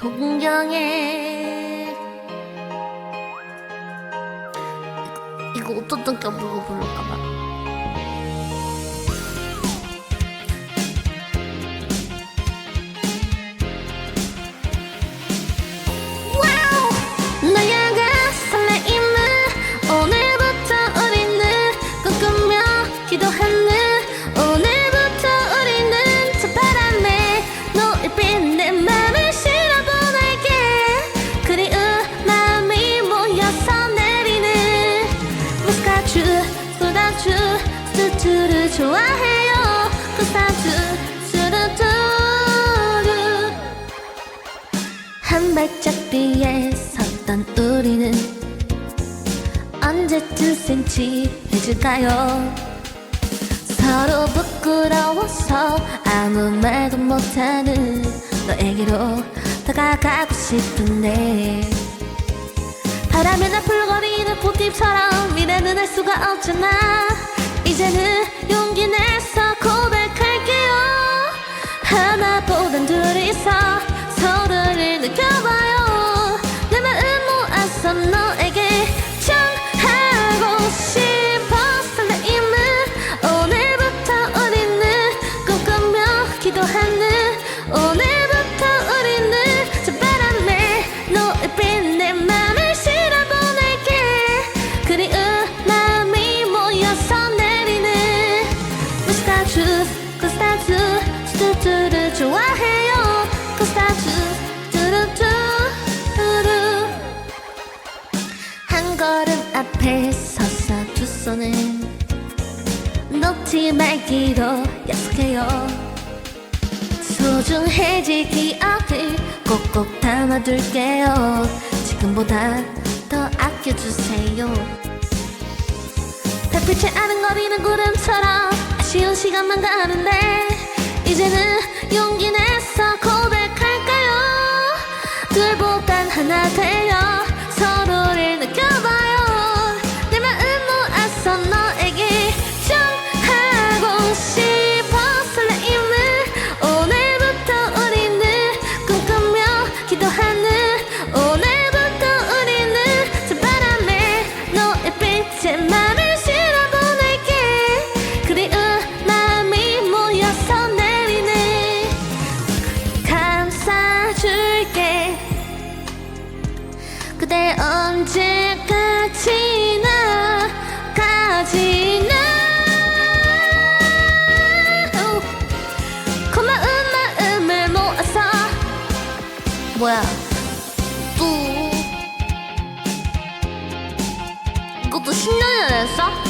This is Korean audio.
동경에. 이거, 이거 어떤 겨 부르고 부를까봐 발짝 뒤에 섰던 우리는 언제 두 센치 해줄까요? 서로 부끄러워서 아무 말도 못하는 너에게로 다가가고 싶은데 바람에 나풀거리는 꽃잎처럼 미래는 알 수가 없잖아 이제는 용기 내 놓지 말기로 약속해요. 소중해질 기억을 꼭꼭 담아둘게요. 지금보다 더 아껴주세요. 달빛에 아른거리는 구름처럼 아쉬운 시간만 가는데 이제는 그대 언제까지나 가지나? 고마운 마음을 모아서. 뭐야? 또? 이것도 10년이나 됐어?